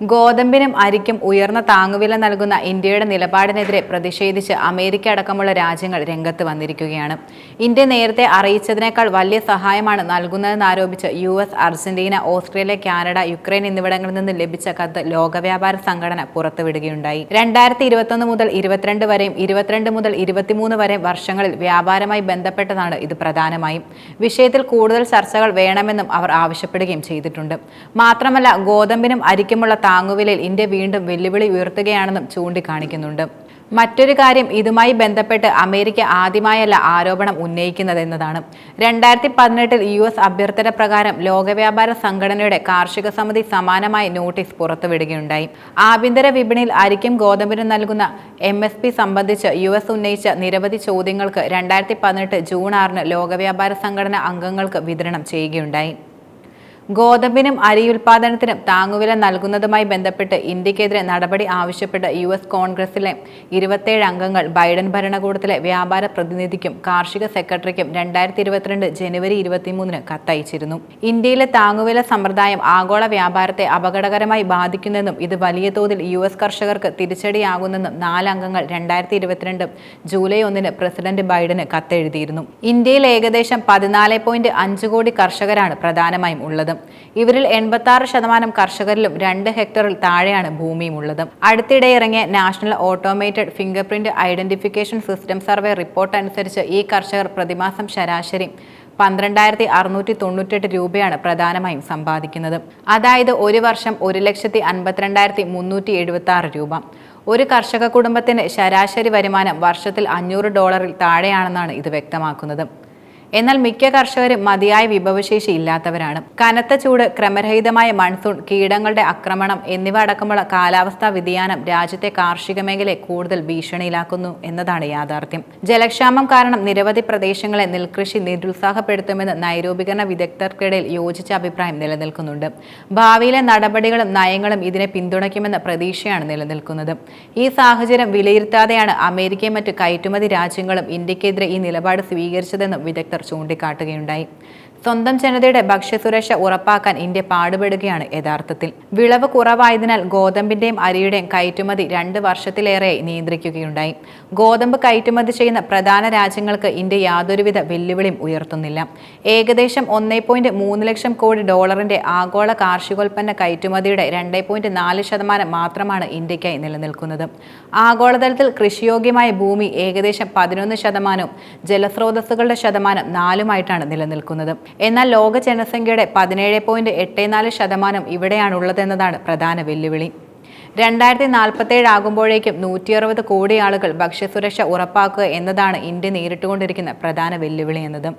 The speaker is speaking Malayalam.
ഗോതമ്പിനും അരിക്കും ഉയർന്ന താങ്ങുവില നൽകുന്ന ഇന്ത്യയുടെ നിലപാടിനെതിരെ പ്രതിഷേധിച്ച് അമേരിക്ക അടക്കമുള്ള രാജ്യങ്ങൾ രംഗത്ത് വന്നിരിക്കുകയാണ്. ഇന്ത്യ നേരത്തെ അറിയിച്ചതിനേക്കാൾ വലിയ സഹായമാണ് നൽകുന്നതെന്നാരോപിച്ച് U S Argentina Australia Canada Ukraine എന്നിവിടങ്ങളിൽ നിന്ന് ലഭിച്ച കത്ത് ലോകവ്യാപാര സംഘടന പുറത്തുവിടുകയുണ്ടായി. രണ്ടായിരത്തി ഇരുപത്തൊന്ന് മുതൽ ഇരുപത്തിരണ്ട് വരെയും ഇരുപത്തിരണ്ട് മുതൽ ഇരുപത്തിമൂന്ന് വരെയും വർഷങ്ങളിൽ വ്യാപാരമായി ബന്ധപ്പെട്ടതാണ് ഇത് പ്രധാനമായും. വിഷയത്തിൽ കൂടുതൽ ചർച്ചകൾ വേണമെന്നും അവർ ആവശ്യപ്പെടുകയും ചെയ്തിട്ടുണ്ട്. മാത്രമല്ല ഗോതമ്പിനും അരിക്കുമുള്ള താങ്ങുവിലയിൽ ഇന്ത്യ വീണ്ടും വെല്ലുവിളി ഉയർത്തുകയാണെന്നും ചൂണ്ടിക്കാണിക്കുന്നുണ്ട്. മറ്റൊരു കാര്യം ഇതുമായി ബന്ധപ്പെട്ട് അമേരിക്ക ആദ്യമായല്ല ആരോപണം ഉന്നയിക്കുന്നത് എന്നതാണ് രണ്ടായിരത്തി പതിനെട്ടിൽ യു എസ് അഭ്യർത്ഥന പ്രകാരം ലോകവ്യാപാര സംഘടനയുടെ കാർഷിക സമിതി സമാനമായ നോട്ടീസ് പുറത്തുവിടുകയുണ്ടായി. ആഭ്യന്തര വിപണിയിൽ അരിക്കും ഗോതമ്പിനും നൽകുന്ന എം എസ് പി സംബന്ധിച്ച് യു എസ് ഉന്നയിച്ച നിരവധി ചോദ്യങ്ങൾക്ക് രണ്ടായിരത്തി പതിനെട്ട് ജൂൺ ആറിന് ലോകവ്യാപാര സംഘടന അംഗങ്ങൾക്ക് വിതരണം ചെയ്യുകയുണ്ടായി. ഗോതമ്പിനും അരി ഉൽപാദനത്തിനും താങ്ങുവില നൽകുന്നതുമായി ബന്ധപ്പെട്ട് ഇന്ത്യക്കെതിരെ നടപടി ആവശ്യപ്പെട്ട് യു എസ് കോൺഗ്രസിലെ ഇരുപത്തേഴ് അംഗങ്ങൾ ബൈഡൻ ഭരണകൂടത്തിലെ വ്യാപാര പ്രതിനിധിക്കും കാർഷിക സെക്രട്ടറിക്കും രണ്ടായിരത്തി ഇരുപത്തിരണ്ട് ജനുവരി ഇരുപത്തിമൂന്നിന് കത്തയച്ചിരുന്നു. ഇന്ത്യയിലെ താങ്ങുവില സമ്പ്രദായം ആഗോള വ്യാപാരത്തെ അപകടകരമായി ബാധിക്കുന്നെന്നും ഇത് വലിയ തോതിൽ യു എസ് കർഷകർക്ക് തിരിച്ചടിയാകുന്നെന്നും നാലംഗങ്ങൾ രണ്ടായിരത്തി ഇരുപത്തിരണ്ട് ജൂലൈ ഒന്നിന് പ്രസിഡന്റ് ബൈഡന് കത്തെഴുതിയിരുന്നു. ഇന്ത്യയിൽ ഏകദേശം പതിനാല് പോയിന്റ് അഞ്ച് കോടി കർഷകരാണ് പ്രധാനമായും ഉള്ളത്. ഇവരിൽ എൺപത്തി ശതമാനം കർഷകരിലും രണ്ട് ഹെക്ടറിൽ താഴെയാണ് ഭൂമിയുമുള്ളത്. അടുത്തിടെ ഇറങ്ങിയ national automated fingerprint identification system survey report അനുസരിച്ച് ഈ കർഷകർ പ്രതിമാസം ശരാശരി പന്ത്രണ്ടായിരത്തി അറുന്നൂറ്റി തൊണ്ണൂറ്റെട്ട് രൂപയാണ് പ്രധാനമായും സമ്പാദിക്കുന്നത്. അതായത് ഒരു വർഷം ഒരു ലക്ഷത്തി അൻപത്തിരണ്ടായിരത്തി മുന്നൂറ്റി എഴുപത്തി ആറ് രൂപ. ഒരു കർഷക കുടുംബത്തിന്റെ ശരാശരി വരുമാനം വർഷത്തിൽ അഞ്ഞൂറ് ഡോളറിൽ താഴെയാണെന്നാണ് ഇത് വ്യക്തമാക്കുന്നത്. എന്നാൽ മിക്ക കർഷകരും മതിയായ വിഭവശേഷി ഇല്ലാത്തവരാണ്. കനത്ത ചൂട് ക്രമരഹിതമായ മൺസൂൺ കീടങ്ങളുടെ ആക്രമണം എന്നിവ അടക്കമുള്ള കാലാവസ്ഥാ വ്യതിയാനം രാജ്യത്തെ കാർഷിക മേഖലയെ കൂടുതൽ ഭീഷണിയിലാക്കുന്നു എന്നതാണ് യാഥാർത്ഥ്യം. ജലക്ഷാമം കാരണം നിരവധി പ്രദേശങ്ങളെ നെൽകൃഷി നിരുത്സാഹപ്പെടുത്തുമെന്ന് നൈരൂപീകരണ വിദഗ്ധർക്കിടയിൽ യോജിച്ച അഭിപ്രായം നിലനിൽക്കുന്നുണ്ട്. ഭാവിയിലെ നടപടികളും നയങ്ങളും ഇതിനെ പിന്തുണയ്ക്കുമെന്ന പ്രതീക്ഷയാണ് നിലനിൽക്കുന്നത്. ഈ സാഹചര്യം വിലയിരുത്താതെയാണ് അമേരിക്കയും മറ്റ് കയറ്റുമതി രാജ്യങ്ങളും ഇന്ത്യക്കെതിരെ ഈ നിലപാട് സ്വീകരിച്ചതെന്നും വിദഗ്ധർ ചൂണ്ടിക്കാട്ടുകയുണ്ടായി സ്വന്തം ജനതയുടെ ഭക്ഷ്യസുരക്ഷ ഉറപ്പാക്കാൻ ഇന്ത്യ പാടുപെടുകയാണ് യഥാർത്ഥത്തിൽ. വിളവ് കുറവായതിനാൽ ഗോതമ്പിന്റെയും അരിയുടെയും കയറ്റുമതി രണ്ട് വർഷത്തിലേറെ നിയന്ത്രിക്കുകയുണ്ടായി. ഗോതമ്പ് കയറ്റുമതി ചെയ്യുന്ന പ്രധാന രാജ്യങ്ങൾക്ക് ഇന്ത്യ യാതൊരുവിധ വെല്ലുവിളിയും ഉയർത്തുന്നില്ല. ഏകദേശം ഒന്നേ പോയിന്റ് മൂന്ന് ലക്ഷം കോടി ഡോളറിന്റെ ആഗോള കാർഷികോൽപ്പന്ന കയറ്റുമതിയുടെ രണ്ടേ പോയിന്റ് നാല് ശതമാനം മാത്രമാണ് ഇന്ത്യക്കായി നിലനിൽക്കുന്നത്. ആഗോളതലത്തിൽ കൃഷിയോഗ്യമായ ഭൂമി ഏകദേശം പതിനൊന്ന് ശതമാനവും ജലസ്രോതസ്സുകളുടെ ശതമാനം നാലുമായിട്ടാണ് നിലനിൽക്കുന്നത്. എന്നാൽ ലോക ജനസംഖ്യയുടെ പതിനേഴ് പോയിന്റ് എട്ട് നാല് ശതമാനം ഇവിടെയാണുള്ളതെന്നതാണ് പ്രധാന വെല്ലുവിളി. രണ്ടായിരത്തി നാൽപ്പത്തേഴ് ആകുമ്പോഴേക്കും നൂറ്റി അറുപത് കോടി ആളുകൾ ഭക്ഷ്യസുരക്ഷ ഉറപ്പാക്കുക എന്നതാണ് ഇന്ത്യ നേരിട്ടുകൊണ്ടിരിക്കുന്ന പ്രധാന വെല്ലുവിളി എന്നത്.